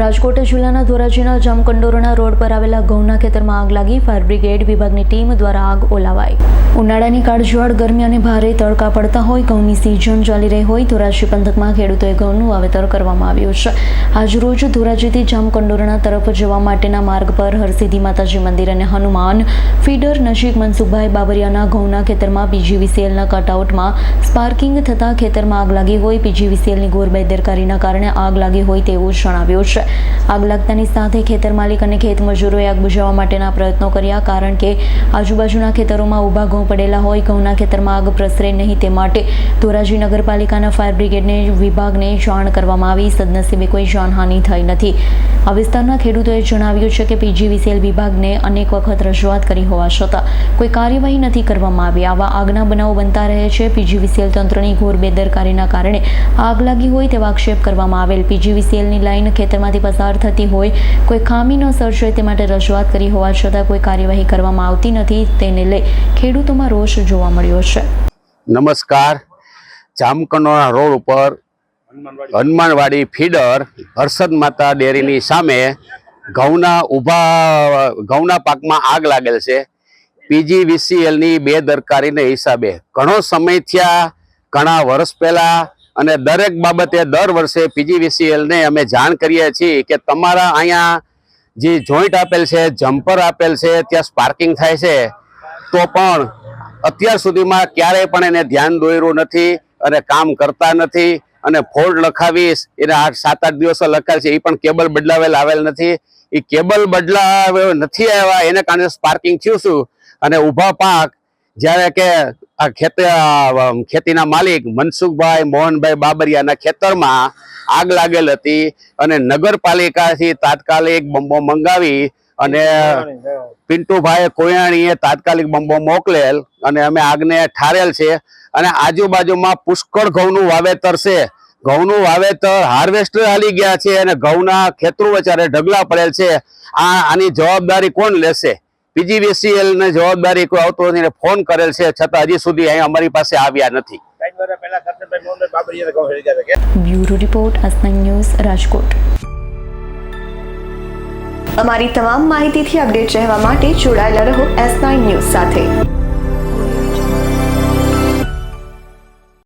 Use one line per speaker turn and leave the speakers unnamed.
રાજકોટ જિલ્લાના ધોરાજીના જામકંડોરણા રોડ પર આવેલા ઘઉંના ખેતરમાં આગ લાગી. ફાયર બ્રિગેડ વિભાગની ટીમ દ્વારા આગ ઓલાવાઈ. ઉનાળાની કાળઝાળ ગરમી અને ભારે તડકા પડતા હોય, ઘઉંની સિઝન ચાલી રહી હોય, ધોરાજી પંથકમાં ખેડૂતોએ ઘઉંનું વાવેતર કરવામાં આવ્યું છે. આજરોજ ધોરાજીથી જામકંડોરણા તરફ જવા માટેના માર્ગ પર હરસિદ્ધિ માતાજી મંદિર અને હનુમાન ફીડર નજીક મનસુખભાઈ બાબરિયાના ઘઉંના ખેતરમાં પીજીવીસીએલના કટઆઉટમાં સ્પાર્કિંગ થતાં ખેતરમાં આગ લાગી હોય. પીજીવીસીએલની ઘોર બેદરકારીના કારણે આગ લાગી હોય તેવું જણાવ્યું છે. આગ લાગતાની સાથે ખેતર માલિક અને ખેત મજૂરોએ આગ બુઝાવવા માટેના પ્રયત્નો કર્યા, કારણ કે આજુબાજુના ખેતરોમાં ઊભા ઘઉં પડેલા હોય, ઘઉંના ખેતરમાં આગ પ્રસરે નહીં તે માટે ધોરાજી નગરપાલિકાના ફાયર બ્રિગેડને વિભાગને જાણ કરવામાં આવી. સદનસીબે કોઈ જાનહાનિ થઈ નથી. આ વિસ્તારના ખેડૂતોએ જણાવ્યું છે કે પીજીવીસીએલ વિભાગને અનેક વખત રજૂઆત કરી હોવા છતાં કોઈ કાર્યવાહી નથી કરવામાં આવી. આવા આગના બનાવો બનતા રહે છે. પીજીવીસીએલ તંત્રની ઘોર બેદરકારીના કારણે આગ લાગી હોય તેવા આક્ષેપ કરવામાં આવેલ. પીજીવીસીએલની લાઈન ખેતરમાંથી પસાર થતી હોય, કોઈ ખામી ન સર્જાય તે માટે રજૂઆત કરી હોવા છતાં કોઈ કાર્યવાહી કરવામાં આવતી નથી, તેને લઈ ખેડૂતોમાં રોષ જોવા મળ્યો છે.
નમસ્કાર. જામકંડોળા રોડ ઉપર હનુમાનવાડી ફીડર હર્ષદ માતા ડેરીની સામે ઘઉંના ઊભા, ઘઉંના પાકમાં આગ લાગેલ છે. પીજીવીસીએલની બેદરકારીને હિસાબે ઘણો સમય થયા, ઘણા વર્ષ પહેલા અને દરેક બાબતે દર વર્ષે પીજીવીસીએલને અમે જાણ કરીએ છીએ કે તમારા અહીંયા જે જોઈન્ટ આપેલ છે જમ્પર આપેલ છે, ત્યાં સ્પાર્કિંગ થાય છે, તો પણ અત્યાર સુધીમાં ક્યારેય પણ એને ધ્યાન દોર્યું નથી અને કામ કરતા નથી અને ફોલ્ટ લખાવીશ એને આઠ, સાત, આઠ દિવસો લખાય છે, એ પણ કેબલ બદલાવેલ આવેલ નથી. એ કેબલ બદલાવે નથી આવ્યા, એને કારણે સ્પાર્કિંગ થયું છું. અને ઊભા પાક જ્યારે કે આ ખેત ખેતીના માલિક મનસુખભાઈ મોહનભાઈ બાબરિયાના ખેતરમાં આગ લાગેલ હતી અને નગરપાલિકાથી તાત્કાલિક બંબો મંગાવી અને પિન્ટુભાઈ કોયાણીએ તાત્કાલિક બંબો મોકલેલ અને અમે આગને ઠારેલ છે. અને આજુબાજુમાં પુષ્કળ ઘઉંનું વાવેતર છે. ઘઉંનું વાવેતર હાર્વેસ્ટર હાલી ગયા છે અને ઘઉંના ખેતરો વચારે ઢગલા પડેલ છે. આ આની જવાબદારી કોણ લેશે? પીજીવીસીએલ ને જવાબદારી કોઈ આવતો નથી ફોન કરેલ છે છતાં હજી સુધી અહીં અમારી પાસે આવ્યા નથી.
બ્યુરો રિપોર્ટ અસનંગ ન્યૂઝ રાજકોટ.
અમારી તમામ માહિતીથી અપડેટ રહેવા માટે જોડાયેલા રહો એસ નાઇન ન્યૂઝ સાથે.